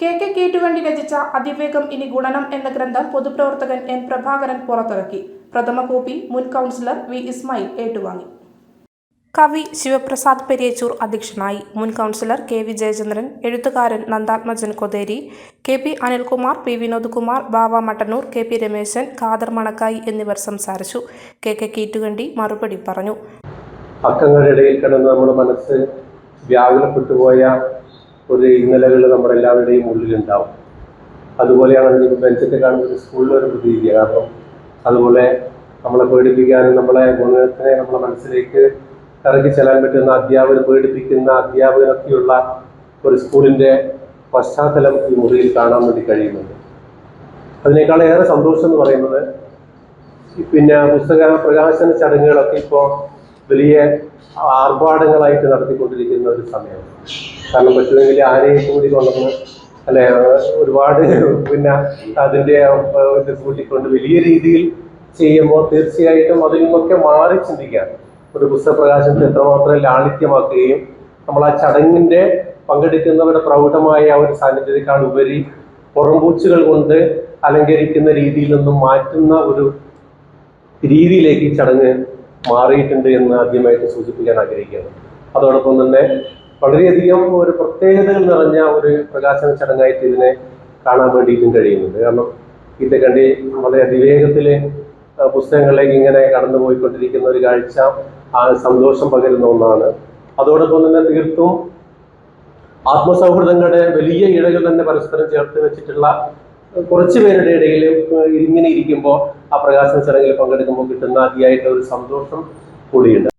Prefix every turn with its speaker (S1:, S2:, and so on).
S1: K K കേട്ടുവണ്ടി രചിച്ച അതിവേഗം ഇനി ഗുണനം എന്ന ഗ്രന്ഥം പൊതുപ്രവർത്തകൻ എൻ പ്രഭാകരൻ പുറത്തിറക്കി. പ്രഥമ കോപ്പി മുൻ കൗൺസിലർ വി ഇസ്മായിൽ ഏറ്റുവാങ്ങി. കവി ശിവപ്രസാദ് പെരിയച്ചൂർ അധ്യക്ഷനായി. മുൻ കൗൺസിലർ കെ വി ജയചന്ദ്രൻ എഴുത്തുകാരൻ Nandathmajan Kotheri K P Anilkumar P Vinodkumar Bava Mattannur K P Rameshan Khader Manakkayi എന്നിവർ സംസാരിച്ചു. കെ കെ കീറ്റുകണ്ടി മറുപടി പറഞ്ഞു.
S2: അക്കങ്ങളുടെ ഇടയിൽ കിടന്ന് നമ്മുടെ മനസ്സ് വ്യാകുലപ്പെട്ടു പോയ ഒരു ഇന്നലകൾ നമ്മുടെ എല്ലാവരുടെയും ഉള്ളിലുണ്ടാവും അതുപോലെയാണ് എനിക്ക് ബെഞ്ചൊക്കെ കാണുന്നത് സ്കൂളിലൊരു പ്രതീതി. കാരണം അതുപോലെ നമ്മളെ പേടിപ്പിക്കാനും നമ്മളെ ഗുണത്തിനെ നമ്മളെ മനസ്സിലേക്ക് ഇറങ്ങി ചെല്ലാൻ പറ്റുന്ന അധ്യാപകർ പേടിപ്പിക്കുന്ന അധ്യാപകരൊക്കെയുള്ള ഒരു സ്കൂളിന്റെ പശ്ചാത്തലം ഈ മുറിയിൽ കാണാൻ വേണ്ടി കഴിയുന്നുണ്ട്. അതിനേക്കാൾ ഏറെ സന്തോഷം എന്ന് പറയുന്നത് പിന്നെ പുസ്തക പ്രകാശന ചടങ്ങുകളൊക്കെ ഇപ്പോൾ വലിയ ആർഭാടങ്ങളായിട്ട് നടത്തിക്കൊണ്ടിരിക്കുന്ന ഒരു സമയമാണ്. കാരണം പറ്റുമെങ്കിൽ ആരെയും കൂടി കൊണ്ടുവന്ന് അല്ലെ ഒരുപാട് പിന്നെ അതിന്റെ ഇത് കൂട്ടിക്കൊണ്ട് വലിയ രീതിയിൽ ചെയ്യുമ്പോൾ തീർച്ചയായിട്ടും അതിൽ നിന്നൊക്കെ മാറി ചിന്തിക്കാം ഒരു പുസ്തക പ്രകാശനത്തെ എത്രമാത്രം ലാളിത്യമാക്കുകയും നമ്മൾ ആ ചടങ്ങിന്റെ പങ്കെടുക്കുന്നവരുടെ പ്രൗഢമായ ആ ഒരു സാന്നിധ്യത്തെക്കാൾ ഉപരി പുറംപൂച്ചുകൾ കൊണ്ട് അലങ്കരിക്കുന്ന രീതിയിൽ നിന്നും മാറ്റുന്ന ഒരു രീതിയിലേക്ക് ഈ ചടങ്ങ് മാറിയിട്ടുണ്ട് എന്ന് ആദ്യമായിട്ട് സൂചിപ്പിക്കാൻ ആഗ്രഹിക്കുന്നു. അതോടൊപ്പം തന്നെ വളരെയധികം ഒരു പ്രത്യേകതകൾ നിറഞ്ഞ ഒരു പ്രകാശന ചടങ്ങായിട്ട് ഇതിനെ കാണാൻ വേണ്ടിയിട്ടും കഴിയുന്നുണ്ട്. കാരണം ഇതിന്റെ കണ്ടി വളരെ അതിവേഗത്തിൽ പുസ്തകങ്ങളിലേക്ക് ഇങ്ങനെ കടന്നു പോയിക്കൊണ്ടിരിക്കുന്ന ഒരു കാഴ്ച ആ സന്തോഷം പകരുന്ന ഒന്നാണ്. അതോടൊപ്പം തന്നെ തീർത്തും ആത്മസൗഹൃദങ്ങളുടെ വലിയ ഇഴകൾ തന്നെ പരസ്പരം ചേർത്ത് വെച്ചിട്ടുള്ള കുറച്ച് പേരുടെ ഇടയിൽ ഇങ്ങനെ ഇരിക്കുമ്പോൾ ആ പ്രകാശന ചടങ്ങിൽ പങ്കെടുക്കുമ്പോൾ കിട്ടുന്ന അതിയായിട്ട് ഒരു സന്തോഷം കൂടിയുണ്ട്.